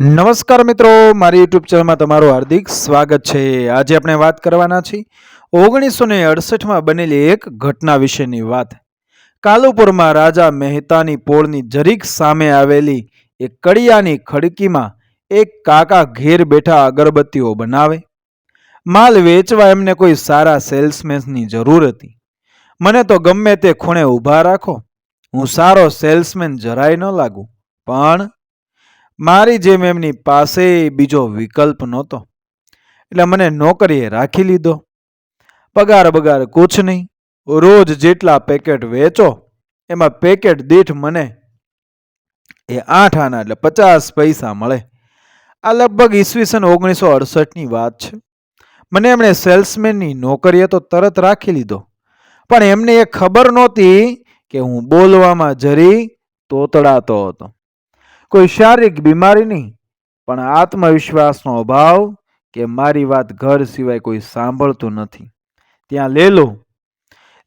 નમસ્કાર મિત્રો, મારી યુટ્યુબ ચેનલમાં તમારું હાર્દિક સ્વાગત છે. આજે આપણે વાત કરવાના છીએ ઓગણીસો ને અડસઠમાં બનેલી એક ઘટના વિશેની વાત. કાલુપુરમાં રાજા મહેતાની પોળની જરીક સામે આવેલી એક કડિયાની ખડકીમાં એક કાકા ઘેર બેઠા અગરબત્તીઓ બનાવે. માલ વેચવા એમને કોઈ સારા સેલ્સમેનની જરૂર હતી. મને તો ગમે તે ખૂણે ઊભા રાખો. હું સારો સેલ્સમેન જરાય ન લાગુ. પણ મારી જેમ એમની પાસે બીજો વિકલ્પ નહોતો. એટલે મને નોકરીએ રાખી લીધો. પગાર બગાર કુછ નહીં. રોજ જેટલા પેકેટ વેચો, એમાં પેકેટ દીઠ મને એ આઠ આના એટલે પચાસ પૈસા મળે. આ લગભગ ઈસવીસન ઓગણીસો અડસઠની વાત છે. મને એમણે સેલ્સમેનની નોકરીએ તો તરત રાખી લીધો. પણ એમને એ ખબર નહોતી કે હું બોલવામાં જરી તોતડાતો હતો. કોઈ શારીરિક બીમારી નહીં, પણ આત્મવિશ્વાસનો અભાવ કે મારી વાત ઘર સિવાય કોઈ સાંભળતું નથી. ત્યાં લેલો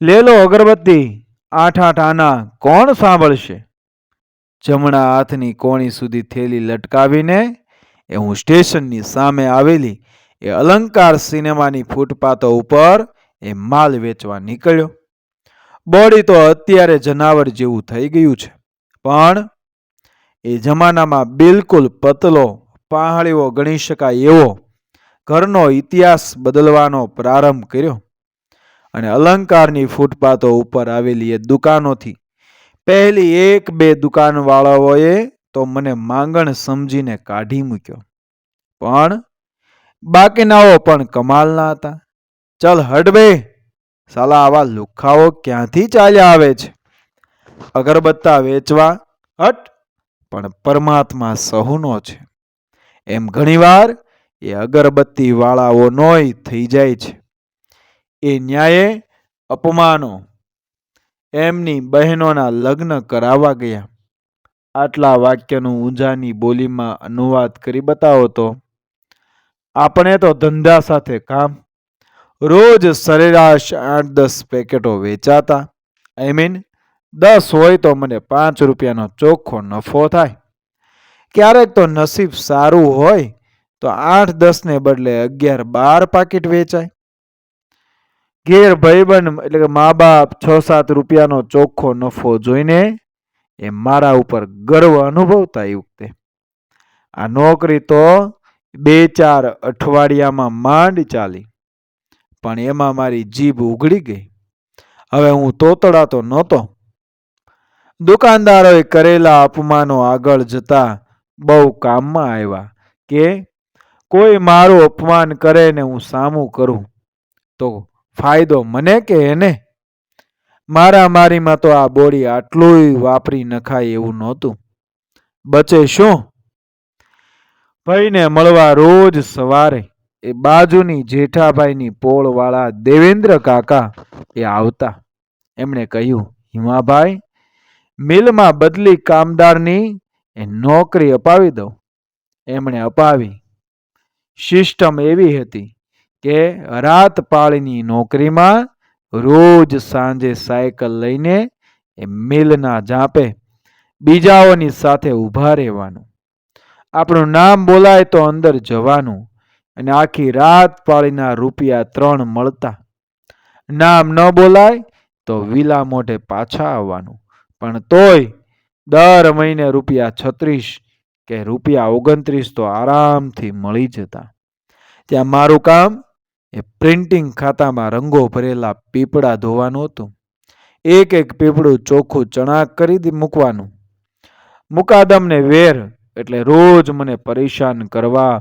લેલો અગરબત્તી આઠ આઠ આના કોણ સાંભળશે? જમણા હાથની કોણી સુધી થેલી લટકાવીને એ હું સ્ટેશનની સામે આવેલી એ અલંકાર સિનેમાની ફૂટપાથો ઉપર એ માલ વેચવા નીકળ્યો. બોડી તો અત્યારે જનાવર જેવું થઈ ગયું છે, પણ એ જમાનામાં બિલકુલ પતલો પહાડીઓ ગણી શકાય એવો ઘરનો ઇતિહાસ બદલવાનો પ્રારંભ કર્યો. અને અલંકારની ફૂટપાથો ઉપર આવેલી એ દુકાનોથી પહેલી એક બે દુકાનવાળાઓએ તો મને માંગણ સમજીને કાઢી મૂક્યો. પણ બાકીનાઓ પણ કમાલના હતા. ચલ હટ બે. સાલા, આવા લુખાઓ ક્યાંથી ચાલ્યા આવે છે? અગરબત્તા વેચવા. હટ. પણ પરમાત્મા સહુનો છે. એમ ઘણીવાર એ અગરબત્તી વાળાઓનોય થઈ જાય છે. એ ન્યાયે અપમાનો એમની બહેનોના લગ્ન કરાવવા ગયા. આટલા વાક્યનું ઊંઝાની બોલીમાં અનુવાદ કરી બતાવો તો, આપણે તો ધંધા સાથે કામ રોજ સરેરાશ આઠ દસ પેકેટો વેચાતા આઈ મીન દસ હોય તો મને પાંચ રૂપિયાનો ચોખ્ખો નફો થાય. ક્યારેક તો નસીબ સારું હોય તો આઠ દસને બદલે અગિયાર બાર પાકીટ વેચાય. ઘેર ભાઈબંધ એટલે કે મા બાપ છ સાત રૂપિયાનો ચોખ્ખો નફો જોઈને એ મારા ઉપર ગર્વ અનુભવતા એ વખતે આ નોકરી તો બે ચાર અઠવાડિયામાં માંડ ચાલી, પણ એમાં મારી જીભ ઉઘડી ગઈ. હવે હું તોતડાતો નહોતો. દુકાનદારોએ કરેલા અપમાનો આગળ જતા બહુ કામમાં આવ્યા કે, કોઈ મારું અપમાન કરે ને હું સામું કરું, તો ફાયદો મને કે એને? મારા મારીમાં તો આ બોડી આટલું વાપરી નખાય એવું નહોતું. બચે શું? ભાઈને મળવા રોજ સવારે એ બાજુની જેઠાભાઈની પોળવાળા દેવેન્દ્ર કાકા એ આવતા. એમણે કહ્યું, હિમાભાઈ મિલમાં બદલી કામદારની એ નોકરી અપાવી દઉં. એમણે અપાવી. સિસ્ટમ એવી હતી કે રાત પાળીની નોકરીમાં રોજ સાંજે સાયકલ લઈને એ મિલના જાપે બીજાઓની સાથે ઊભા રહેવાનું. આપણું નામ બોલાય તો અંદર જવાનું અને આખી રાત પાળીના રૂપિયા ત્રણ મળતા. નામ ન બોલાય તો વિલા મોઢે પાછા આવવાનું. પણ તોય દર મહિને રૂપિયા છત્રીસ કે રૂપિયા ઓગણત્રીસ તો આરામથી મળી જતા. ત્યાં મારું કામ એ પ્રિન્ટિંગ ખાતામાં રંગો ભરેલા પીપળા ધોવાનું હતું. એક એક પીપળું ચોખ્ખું ચણાક કરી મૂકવાનું. મુકાદમને વેર એટલે રોજ મને પરેશાન કરવા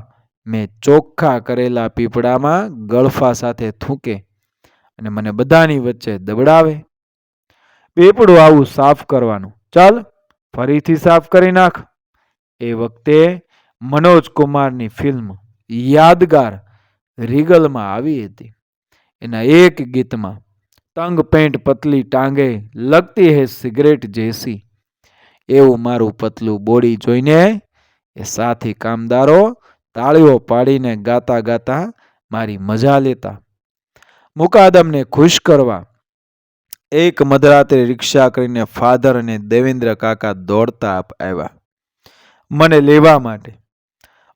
મેં ચોખ્ખા કરેલા પીપળામાં ગળફા સાથે થૂંકે અને મને બધાની વચ્ચે દબડાવે પીપળું આવું સાફ કરવાનું. ચાલ, ફરીથી સાફ કરી નાખ. એ વખતે મનોજ કુમારની ફિલ્મ યાદગાર રીગલમાં આવી હતી. એના એક ગીતમાં, તંગ પેન્ટ પતલી ટાંગે લગતી હે સિગરેટ જેસી. એવું મારું પતલું બોડી જોઈને એ સાથી કામદારો તાળીઓ પાડીને ગાતા ગાતા મારી મજા લેતા. મુકાદમને ખુશ કરવા એક મધરાત્રે રિક્ષા કરીને ફાધર અને દેવેન્દ્ર કાકા દોડતા આવ્યા. મને લેવા માટે.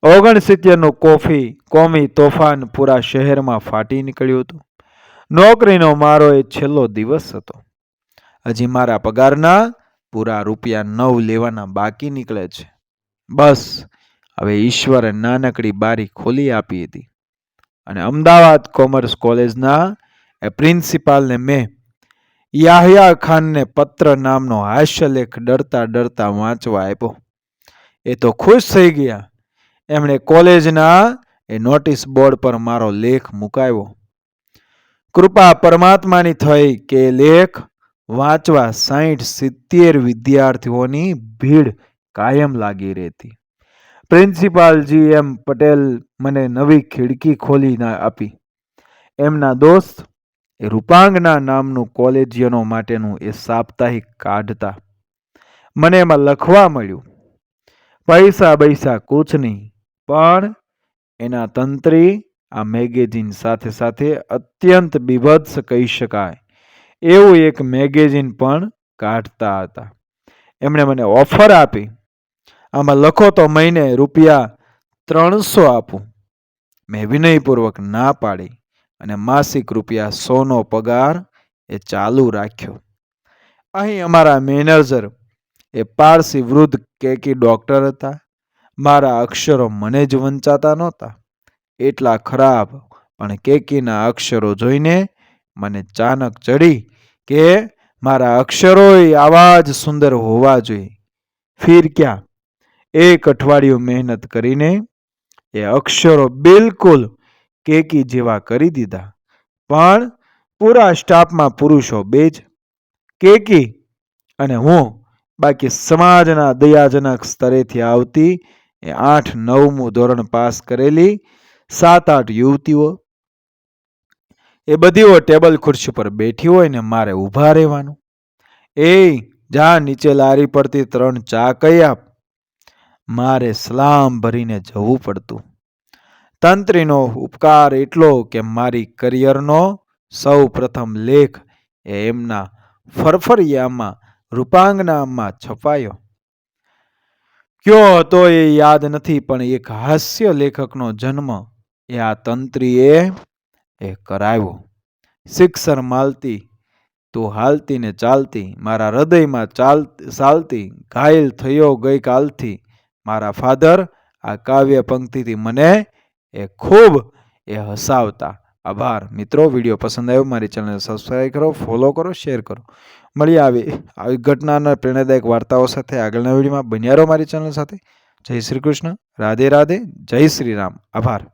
ઓગણસિત્તેરનું કોફી, કોમી તોફાન પૂરા શહેરમાં ફાટી નીકળ્યું હતું. નોકરીનો મારો એ છેલ્લો દિવસ હતો. હજી મારા પગારના પૂરા રૂપિયા નવ લેવાના બાકી નીકળે છે. બસ, હવે ઈશ્વરે નાનકડી બારી ખોલી આપી હતી. અને અમદાવાદ કોમર્સ કોલેજના એ પ્રિન્સિપાલને મેં યાહયા ખાનને પત્ર નામનો હાસ્યલેખ ડરતા ડરતા વાંચવા આપ્યો. એ તો ખુશ થઈ ગયા. એમણે કોલેજના એ નોટિસ બોર્ડ પર મારો લેખ મુકાયો કૃપા પરમાત્માની થઈ કે લેખ વાંચવા સાઠ સિત્તેર વિદ્યાર્થીઓની ભીડ કાયમ લાગી રહેતી. પ્રિન્સિપાલ જી એમ પટેલ મને નવી ખિડકી ખોલી આપી. એમના દોસ્ત રૂપાંગના નામનું કોલેજિયનો માટેનું એ સાપ્તાહિક કાઢતા મને એમાં લખવા મળ્યું, પૈસા બૈસા કુછ નહીં, પણ એના તંત્રી આ મેગેઝિન સાથે સાથે અત્યંત બીભત્સ કહી શકાય. એવું એક મેગેઝિન પણ કાઢતા હતા. એમણે મને ઓફર આપી, આમાં લખો તો મહિને રૂપિયા ત્રણસો આપું. મેં વિનયપૂર્વક ના પાડી. અને માસિક રૂપિયા સોનો પગાર એ ચાલુ રાખ્યો. અહીં અમારા મેનેજર એ પારસી વૃદ્ધ કેકી ડોક્ટર હતા. મારા અક્ષરો મને જ વંચાતા નહોતા. એટલા ખરાબ, પણ કેકીના અક્ષરો જોઈને મને ચાનક ચડી કે મારા અક્ષરોય આવા જ સુંદર હોવા જોઈએ. ફીર ક્યાં? એક અઠવાડિયું મહેનત કરીને એ અક્ષરો બિલકુલ કેકી જેવા કરી દીધા. પણ પૂરા સ્ટાફમાં પુરુષો બે જ. કેકી અને હું બાકી સમાજના દયાજનક સ્તરેથી આવતી એ આઠ નવમું ધોરણ પાસ કરેલી સાત આઠ યુવતીઓ. એ બધીઓ ટેબલ ખુરશી પર બેઠી હોય ને મારે ઊભા રહેવાનું. એ જા નીચે લારી પડતી ત્રણ ચા કઈ આપ. મારે સલામ ભરીને જવું પડતું. તંત્રીનો ઉપકાર એટલો કે મારી કરિયરનો સૌ પ્રથમ લેખ એ એમના ફરફરિયામાં રૂપાંગનામાં છપાયો. કયો હતો એ યાદ નથી, પણ એક હાસ્ય લેખકનો જન્મ એ આ તંત્રીએ એ કરાવ્યો. શિક્ષર માલતી, તું હાલતી ને ચાલતી, મારા હૃદયમાં ચાલ, ચાલતી, ઘાયલ થયો ગઈકાલથી, મારા ફાધર, આ કાવ્ય પંક્તિથી મને એ ખૂબ એ હસાવતા. આભાર. મિત્રો, વીડિયો પસંદ આવ્યો, મારી ચેનલને સબસ્ક્રાઈબ કરો ફોલો કરો શેર કરો. મળી આવી આવી ઘટનાના પ્રેરણાદાયક વાર્તાઓ સાથે આગળના વિડીયોમાં. બન્યા રહો મારી ચેનલ સાથે. જય શ્રી કૃષ્ણ. રાધે રાધે. જય શ્રી રામ. આભાર.